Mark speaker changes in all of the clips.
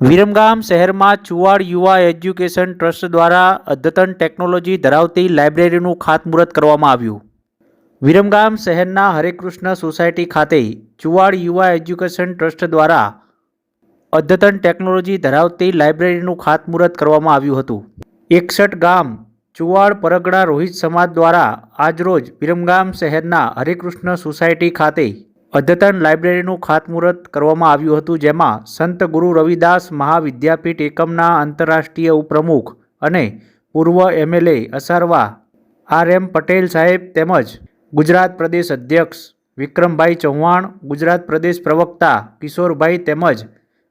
Speaker 1: વિરમગામ શહેરમાં ચુવાડ યુવા education trust દ્વારા અદ્યતન ટેકનોલોજી ધરાવતી લાઇબ્રેરીનું ખાતમુહૂર્ત કરવામાં આવ્યું. વિરમગામ શહેરના હરેકૃષ્ણ સોસાયટી ખાતે ચુવાડ યુવા એજ્યુકેશન ટ્રસ્ટ દ્વારા અદ્યતન ટેકનોલોજી ધરાવતી લાઇબ્રેરીનું ખાતમુહૂર્ત કરવામાં આવ્યું હતું. એકસઠ ગામ ચુવાડ પરગડા રોહિત સમાજ દ્વારા આજરોજ વિરમગામ શહેરના હરેકૃષ્ણ સોસાયટી ખાતે અદ્યતન લાઇબ્રેરીનું ખાતમુહૂર્ત કરવામાં આવ્યું હતું, જેમાં સંત ગુરુ રવિદાસ મહાવિદ્યાપીઠ એકમના આંતરરાષ્ટ્રીય ઉપપ્રમુખ અને પૂર્વ MLA Asarwa R M Patel સાહેબ તેમજ ગુજરાત પ્રદેશ અધ્યક્ષ વિક્રમભાઈ ચૌહાણ, ગુજરાત પ્રદેશ પ્રવક્તા કિશોરભાઈ તેમજ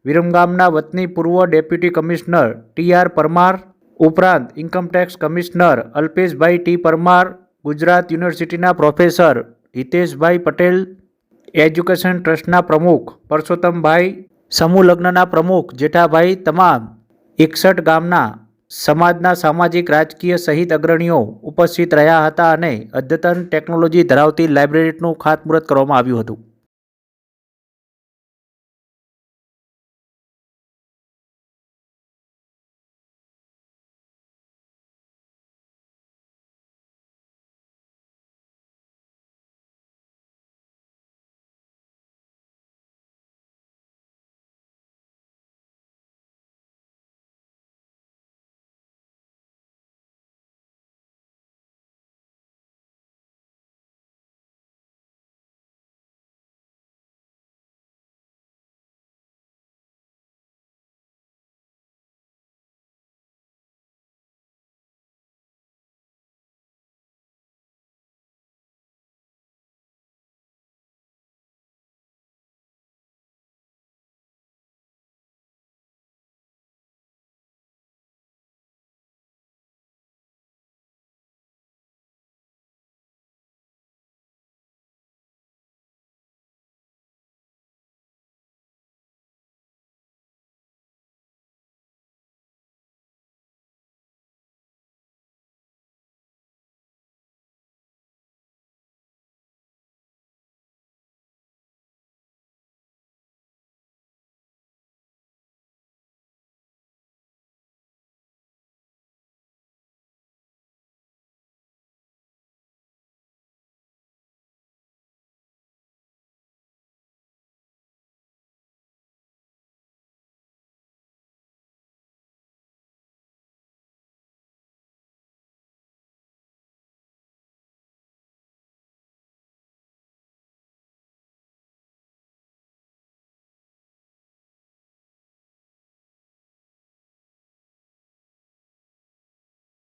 Speaker 1: વિરમગામના વતની પૂર્વ deputy commissioner T R Parmar, ઉપરાંત income tax commissioner Alpeshbhai T Parmar, Gujarat યુનિવર્સિટીના પ્રોફેસર હિતેશભાઈ પટેલ એજ્યુકેશન ટ્રસ્ટના પ્રમુખ પરસોત્તમભાઈ, સમૂહ લગ્નના પ્રમુખ જેઠાભાઈ તમામ, એકસઠ ગામના સમાજના સામાજિક રાજકીય સહિત અગ્રણીઓ ઉપસ્થિત રહ્યા હતા અને અદ્યતન ટેકનોલોજી ધરાવતી લાઇબ્રેરીનું ખાતમુહૂર્ત કરવામાં આવ્યું હતું.